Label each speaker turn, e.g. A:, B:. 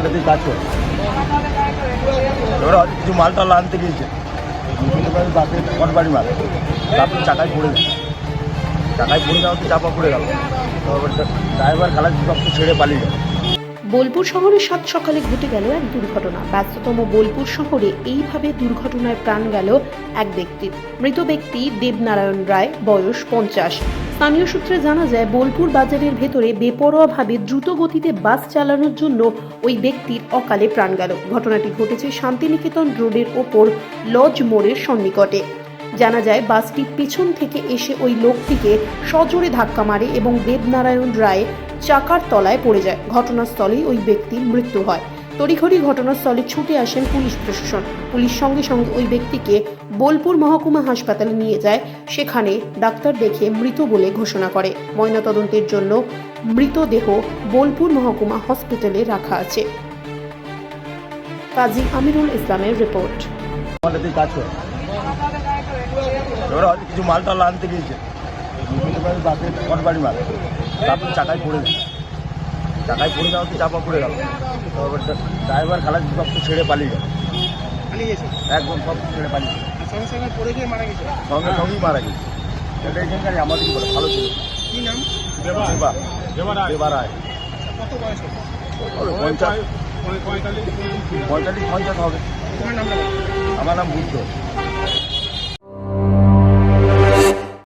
A: মার্কেটে কাজ করে এবার কিছু মাল টাল আনতে গিয়েছে বাসে বাড়ি মাল। তারপর চাকায় পড়ে গেল। চাকায় পড়ে যাওয়া চাপা পড়ে গেল। তারপর ড্রাইভার খালাস সব ছেড়ে পালিয়ে গেল।
B: বোলপুর শহরে সাত সকালে ঘটে গেল এক দুর্ঘটনা। ব্যস্ততম বোলপুর শহরে এইভাবে দুর্ঘটনায় প্রাণ গেল এক ব্যক্তির মৃত ব্যক্তি দেবনারায়ণ রায়, বয়স পঞ্চাশ। স্থানীয় সূত্রে জানা যায়, বোলপুর বাজারের ভেতরে বেপরোয়াভাবে দ্রুত গতিতে বাস চালানোর জন্য ওই ব্যক্তির অকালে প্রাণ গেল। ঘটনাটি ঘটেছে শান্তিনিকেতন রোডের ওপর লজ মোড়ের সন্নিকটে। জানা যায়, বাসটি পিছন থেকে এসে ওই লোকটিকে সজোরে ধাক্কা মারে এবং দেবনারায়ণ রায় চাকার তলায় পড়ে যায়। ঘটনাস্থলেই ওই ব্যক্তির মৃত্যু হয়। তড়িঘড়ি ঘটনাস্থলে ছুটে আসেন পুলিশ প্রশাসন। পুলিশ সঙ্গে সঙ্গে ওই ব্যক্তিকে বোলপুর মহকুমা হাসপাতালে নিয়ে যায়। সেখানে ডাক্তার দেখে মৃত বলে ঘোষণা করে। ময়নাতদন্তের জন্য মৃতদেহ বোলপুর মহকুমা হসপিটালে রাখা আছে। কাজী আমিরুল ইসলামের রিপোর্ট।
A: কিছু। মাল টাল আনতে গিয়েছে। তারপরে চাকায় পড়ে গেল। চাকায় পড়ে যাওয়া চাপা পড়ে গেল। তারপর ড্রাইভার খালাস রক্ত ছেড়ে পালিয়ে গেল।
C: পালিয়ে গেছে?
A: একদম সব ছেড়ে পালিয়ে গেল।
C: সঙ্গে সঙ্গে পড়ে গিয়ে মারা গেছে?
A: সঙ্গে সঙ্গেই মারা গেছে। এটা এখানকার আমাদের কি বলে ভালো ছিল।
C: কি নাম?
A: দেবা দেবা রায়।
C: কত বয়স
A: পঞ্চাশ পঁয়তাল্লিশ পঞ্চাশ হবে। আমার নাম বুদ্ধ।